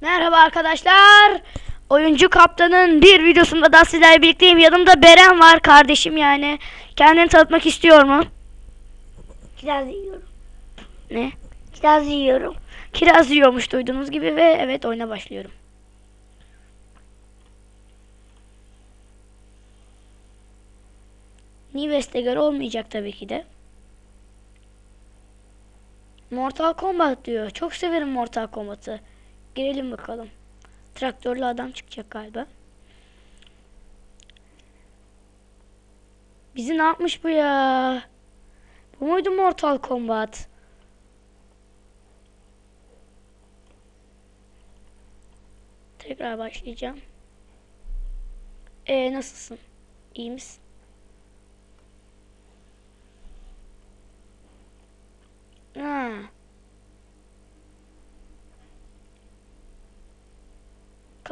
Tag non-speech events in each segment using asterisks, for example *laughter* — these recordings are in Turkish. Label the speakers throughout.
Speaker 1: Merhaba arkadaşlar. Oyuncu kaptanın bir videosunda da sizlerle birlikteyim. Yanımda Beren var kardeşim yani. Kendini tanıtmak istiyor mu?
Speaker 2: Kiraz yiyorum.
Speaker 1: Ne?
Speaker 2: Kiraz yiyorum.
Speaker 1: Kiraz yiyormuş duyduğunuz gibi ve evet oyuna başlıyorum. Nives'te göre olmayacak tabii ki de. Mortal Kombat diyor. Çok severim Mortal Kombat'ı. Girelim bakalım. Traktörlü adam çıkacak galiba. Bizi ne yapmış bu ya? Bu muydu Mortal Kombat? Tekrar başlayacağım. Ee nasılsın? İyi misin?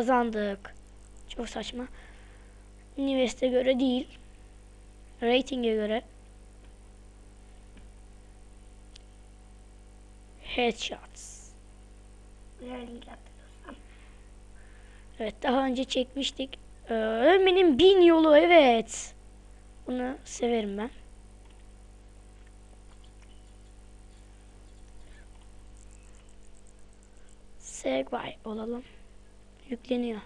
Speaker 1: Kazandık. Çok saçma. Nives'e göre değil. Rating'e göre. Headshots. Evet daha önce çekmiştik. Ölmenin bin yolu evet. Bunu severim ben. Segway olalım. Yükleniyor.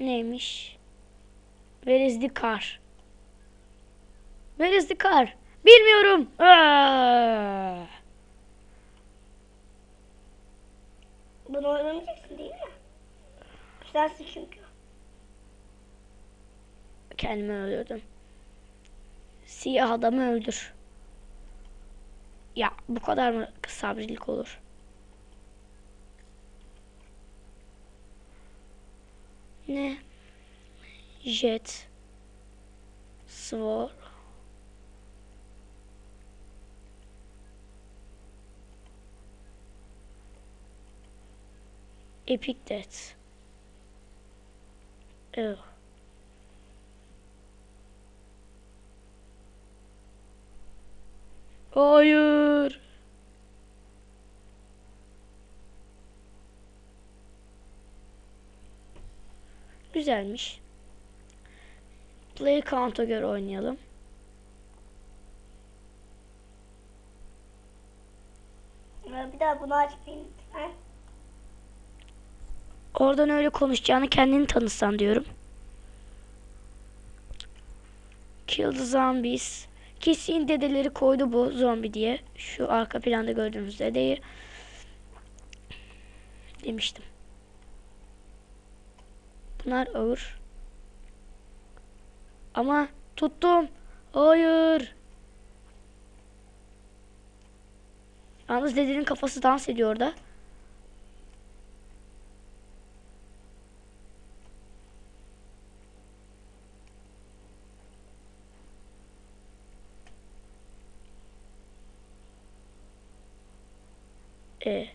Speaker 1: Neymiş? Where is the car? Where is the car? Bilmiyorum. Aa!
Speaker 2: Bunu oynamayacaksın değil mi? Güzelsin çünkü.
Speaker 1: Kendimi öldürdüm. Siyah adamı öldür. Ya bu kadar mı sabrilik olur? Ne? Jet. Sword. Epic Death. Ugh. Hayır. Güzelmiş. Play count'a göre oynayalım.
Speaker 2: Ama Bir daha bunu lütfen.
Speaker 1: Oradan öyle konuşacağını kendini tanısan diyorum. Kill the zombies. Kesin dedeleri koydu bu zombi diye. Şu arka planda gördüğünüz dedeyi. Demiştim. Bunlar ağır. Ama tuttum. Hayır. Yalnız dedenin kafası dans ediyor orada. Ee,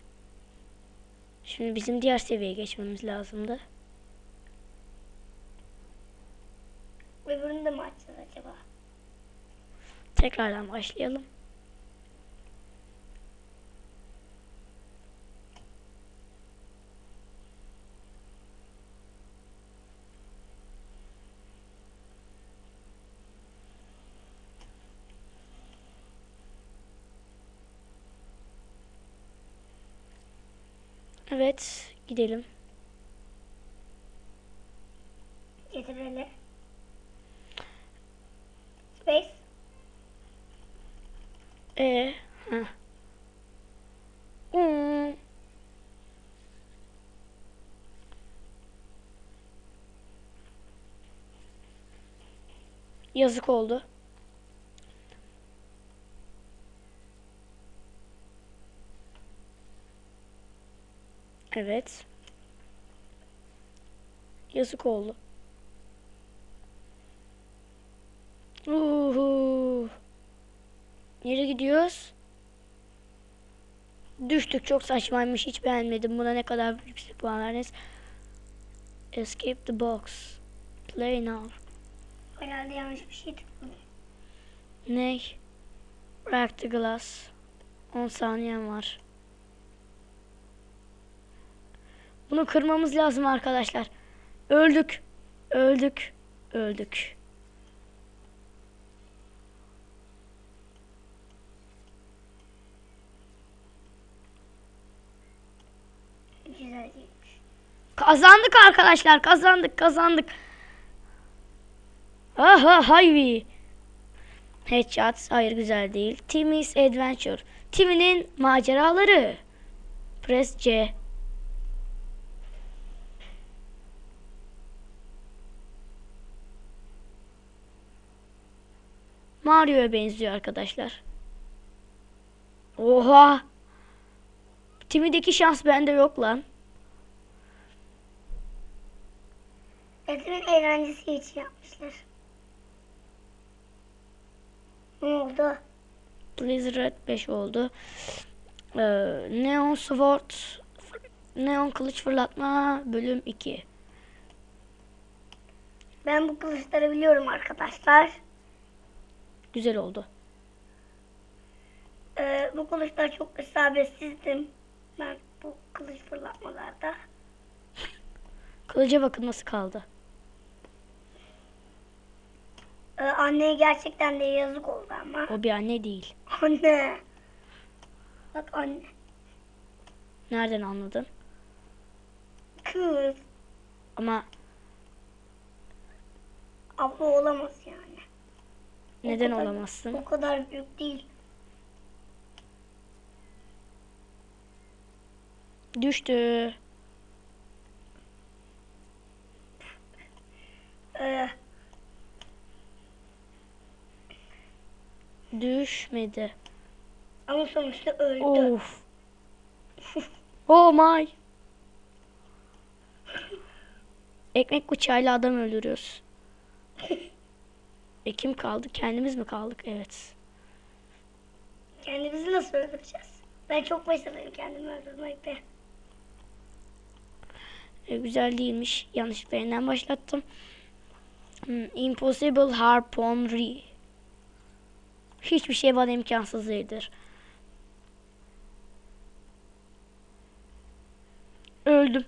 Speaker 1: şimdi bizim diğer seviyeye geçmemiz lazımdı. Tekrardan başlayalım. Evet, gidelim. Ha. Hmm. Yazık oldu. Evet. Yazık oldu. Uhu. Nereye gidiyoruz? Düştük çok saçmaymış hiç beğenmedim. Buna ne kadar yüksek puan verdiniz? Escape the box. Play now.
Speaker 2: Herhalde yanlış bir şey tıkladım.
Speaker 1: Ney? Break the glass. 10 saniyen var. Bunu kırmamız lazım arkadaşlar. Öldük. Öldük. Öldük. Kazandık arkadaşlar. Kazandık. Kazandık. Aha hayvi. Headshot. Hayır güzel değil. Timmy's Adventure. Timmy'nin maceraları. Press C. Mario'ya benziyor arkadaşlar. Oha. Timmy'deki şans bende yok lan.
Speaker 2: Etrafın eğlencesi için yapmışlar. Ne oldu?
Speaker 1: Blizzard 5 oldu. Ee, Neon Sword Neon Kılıç Fırlatma bölüm 2.
Speaker 2: Ben bu kılıçları biliyorum arkadaşlar.
Speaker 1: Güzel oldu.
Speaker 2: Ee, bu kılıçlar çok isabetsizdim. Ben bu kılıç fırlatmalarda.
Speaker 1: Kılıca bakın nasıl kaldı.
Speaker 2: Ee, anneye gerçekten de yazık oldu ama.
Speaker 1: O bir anne değil.
Speaker 2: Anne. Bak anne.
Speaker 1: Nereden anladın?
Speaker 2: Kız.
Speaker 1: Ama
Speaker 2: Abla olamaz yani.
Speaker 1: neden
Speaker 2: kadar-
Speaker 1: olamazsın?
Speaker 2: O kadar büyük değil.
Speaker 1: Düştü. Düşmedi.
Speaker 2: ama sonuçta öldü.
Speaker 1: Of. Oh my. Ekmek bıçağıyla adam öldürüyoruz. *laughs* E kim kaldı? Kendimiz mi kaldık? Evet.
Speaker 2: Kendimizi nasıl öldüreceğiz? Ben çok başarılıyım kendimi öldürmekte.
Speaker 1: E, güzel değilmiş. Yanlışlıkla yeniden başlattım. Hmm, Impossible Harponry. Hiçbir şey bana imkansız değildir. Öldüm.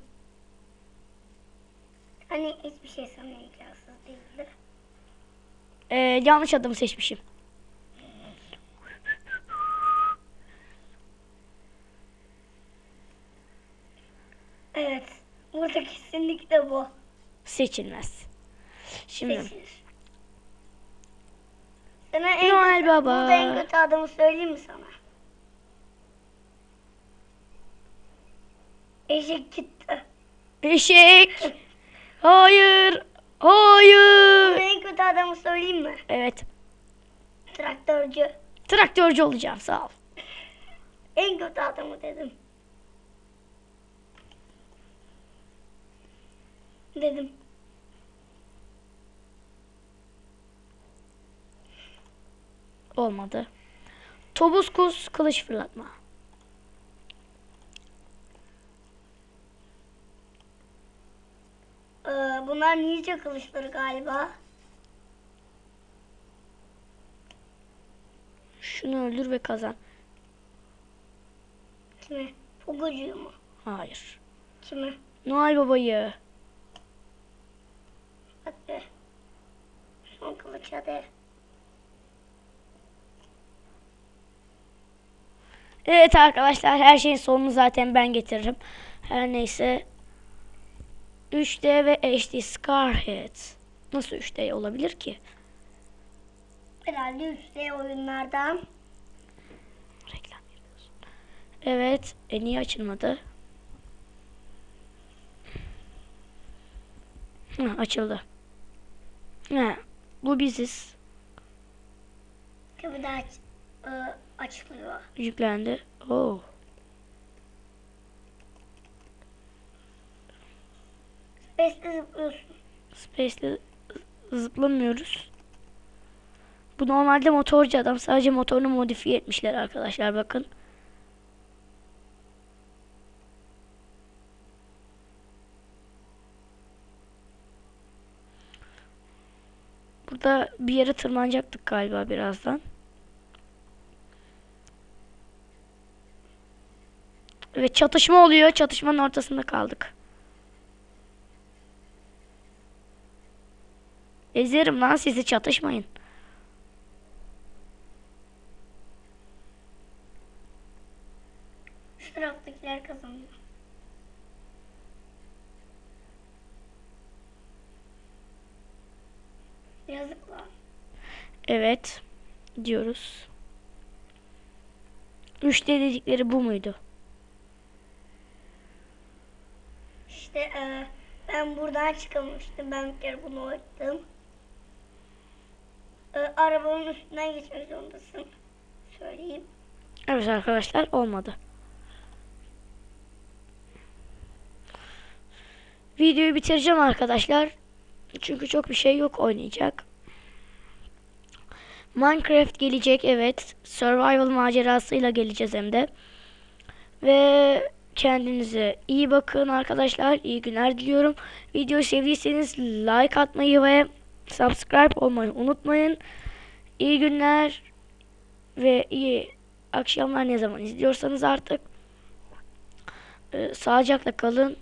Speaker 2: Hani hiçbir şey sana imkansız değildi.
Speaker 1: E, yanlış adamı seçmişim.
Speaker 2: Evet. Burada kesinlikle bu.
Speaker 1: Seçilmez. Şimdi
Speaker 2: Seçilir. Sana en
Speaker 1: Noel
Speaker 2: kötü,
Speaker 1: Baba.
Speaker 2: Burada en kötü adamı söyleyeyim mi sana? Eşek gitti.
Speaker 1: eşek. Hayır. Hayır.
Speaker 2: Burada en kötü adamı söyleyeyim mi?
Speaker 1: Evet.
Speaker 2: Traktörcü.
Speaker 1: Traktörcü olacağım sağ ol.
Speaker 2: En kötü adamı dedim. Dedim.
Speaker 1: Olmadı. Tobus kuz kılıç fırlatma.
Speaker 2: Ee, bunlar ninja kılıçları galiba.
Speaker 1: Şunu öldür ve kazan.
Speaker 2: Kime? Pogocuyu mu?
Speaker 1: Hayır.
Speaker 2: Kime?
Speaker 1: Noel babayı.
Speaker 2: Hadi. Son kılıç hadi.
Speaker 1: Evet arkadaşlar her şeyin sonunu zaten ben getiririm. Her neyse. 3D ve HD Scarhead. Nasıl 3D olabilir ki?
Speaker 2: Herhalde 3D oyunlardan.
Speaker 1: Reklam yapıyorsun. Evet. E niye açılmadı? Hı, açıldı. Ha, bu biziz.
Speaker 2: Daha aç, e, açılıyor.
Speaker 1: Yüklendi. Oh.
Speaker 2: Space'de zıplıyorsun.
Speaker 1: Space'le zıplamıyoruz. Bu normalde motorcu adam. Sadece motorunu modifiye etmişler arkadaşlar bakın. Burada bir yere tırmanacaktık galiba birazdan. Ve çatışma oluyor. Çatışmanın ortasında kaldık. Ezerim lan sizi çatışmayın.
Speaker 2: Şu taraftakiler kazanıyor. Yazık lan.
Speaker 1: Evet diyoruz. Müşteri dedikleri bu muydu?
Speaker 2: İşte e, ben buradan çıkamamıştım. Ben bir kere bunu oynadım. E, arabanın üstünden geçmek zorundasın. Söyleyeyim.
Speaker 1: Evet arkadaşlar olmadı. Videoyu bitireceğim arkadaşlar. Çünkü çok bir şey yok oynayacak. Minecraft gelecek evet. Survival macerasıyla geleceğiz hem de. Ve kendinize iyi bakın arkadaşlar. İyi günler diliyorum. Videoyu sevdiyseniz like atmayı ve subscribe olmayı unutmayın. İyi günler ve iyi akşamlar ne zaman izliyorsanız artık. Ee, sağlıcakla kalın.